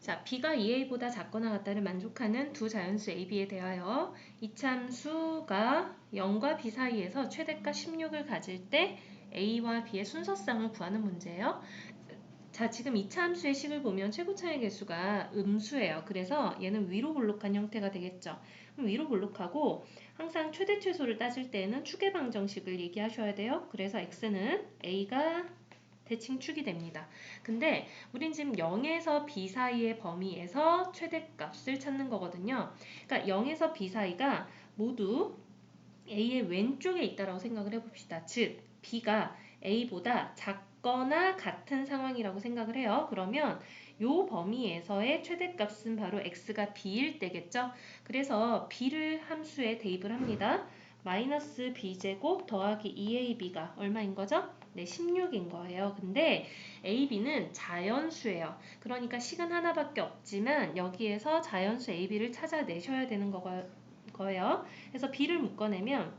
자, b가 2a보다 작거나 같다를 만족하는 두 자연수 a, b에 대하여 이참수가 0과 b 사이에서 최대가 16을 가질 때 a와 b의 순서쌍을 구하는 문제예요. 자, 지금 이차함수의 식을 보면 최고차의 개수가 음수예요. 그래서 얘는 위로 볼록한 형태가 되겠죠. 그럼 위로 볼록하고 항상 최대 최소를 따질 때는 축의 방정식을 얘기하셔야 돼요. 그래서 x는 a가 대칭 축이 됩니다. 근데 우린 지금 0에서 b 사이의 범위에서 최대값을 찾는 거거든요. 그러니까 0에서 b 사이가 모두 a의 왼쪽에 있다라고 생각을 해봅시다. 즉 b가 a보다 작거나 같은 상황이라고 생각을 해요. 그러면 요 범위에서의 최대값은 바로 x가 b일 때겠죠. 그래서 b를 함수에 대입을 합니다. 마이너스 b제곱 더하기 2ab가 얼마인 거죠? 네, 16인 거예요. 근데 AB는 자연수예요. 그러니까 식은 하나밖에 없지만 여기에서 자연수 AB를 찾아내셔야 되는 거예요. 그래서 B를 묶어내면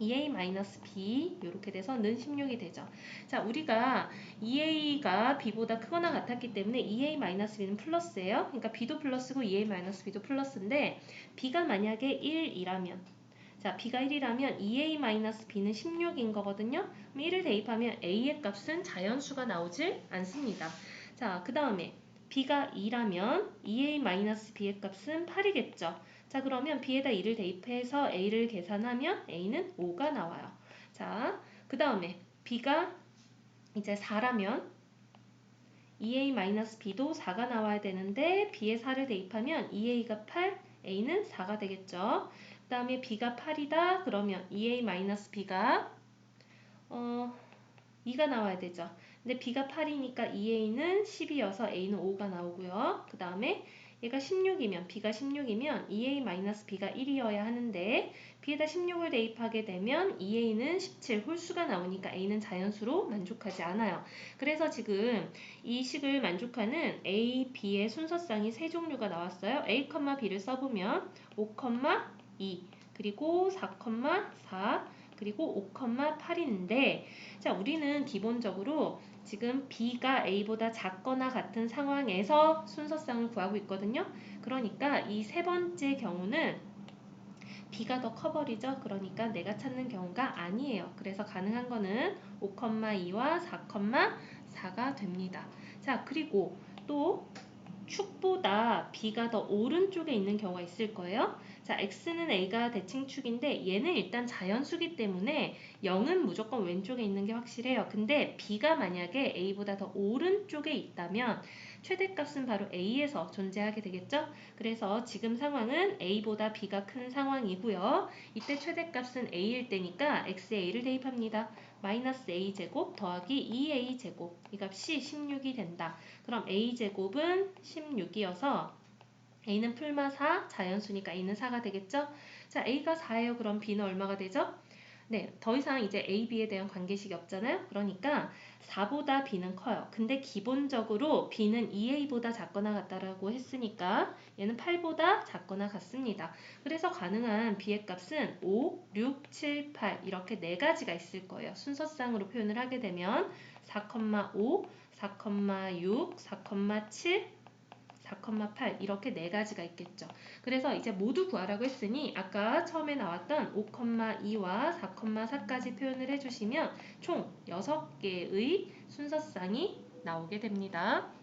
2a-b 이렇게 돼서 는 16이 되죠. 자, 우리가 2a가 b보다 크거나 같았기 때문에 2a-b는 플러스예요. 그러니까 b도 플러스고 2a-b도 플러스인데 b가 만약에 1이라면 자, b가 1이라면 2a-b는 16인 거거든요. 그럼 1을 대입하면 a의 값은 자연수가 나오질 않습니다. 자, 그 다음에 b가 2라면 2a-b의 값은 8이겠죠. 자, 그러면 b에다 2를 대입해서 a를 계산하면 a는 5가 나와요. 자, 그 다음에 b가 이제 4라면 2a-b도 4가 나와야 되는데 b에 4를 대입하면 2a가 8, a는 4가 되겠죠. 그 다음에 b가 8이다. 그러면 2a-b가 어, 2가 나와야 되죠. 근데 b가 8이니까 2a는 10이어서 a는 5가 나오고요. 그 다음에 얘가 16이면 b가 16이면 2a-b가 1이어야 하는데 b에다 16을 대입하게 되면 2a는 17 홀수가 나오니까 a는 자연수로 만족하지 않아요. 그래서 지금 이 식을 만족하는 a, b의 순서쌍이 세 종류가 나왔어요. a, b를 써보면 5, 2 그리고 4, 4 그리고 5,8인데 자 우리는 기본적으로 지금 B가 A보다 작거나 같은 상황에서 순서쌍을 구하고 있거든요. 그러니까 이 세 번째 경우는 B가 더 커버리죠. 그러니까 내가 찾는 경우가 아니에요. 그래서 가능한 거는 5,2와 4,4가 됩니다. 자 그리고 또 축보다 B가 더 오른쪽에 있는 경우가 있을 거예요. 자, X는 A가 대칭축인데 얘는 일단 자연수기 때문에 0은 무조건 왼쪽에 있는 게 확실해요. 근데 B가 만약에 A보다 더 오른쪽에 있다면 최대값은 바로 A에서 존재하게 되겠죠? 그래서 지금 상황은 A보다 B가 큰 상황이고요. 이때 최대값은 A일 때니까 X에 A를 대입합니다. 마이너스 A제곱 더하기 2A제곱 이 값이 16이 된다. 그럼 A제곱은 16이어서 a는 풀마 4, 자연수니까 a는 4가 되겠죠? 자, a가 4예요. 그럼 b는 얼마가 되죠? 네, 더 이상 이제 A, B에 대한 관계식이 없잖아요. 그러니까 4보다 B는 커요. 근데 기본적으로 B는 2A보다 작거나 같다라고 했으니까 얘는 8보다 작거나 같습니다. 그래서 가능한 B의 값은 5, 6, 7, 8 이렇게 네 가지가 있을 거예요. 순서쌍으로 표현을 하게 되면 4,5, 4,6, 4,7, 4,8 이렇게 네 가지가 있겠죠. 그래서 이제 모두 구하라고 했으니 아까 처음에 나왔던 5,2와 4,4까지 표현을 해주시면 총 6개의 순서쌍이 나오게 됩니다.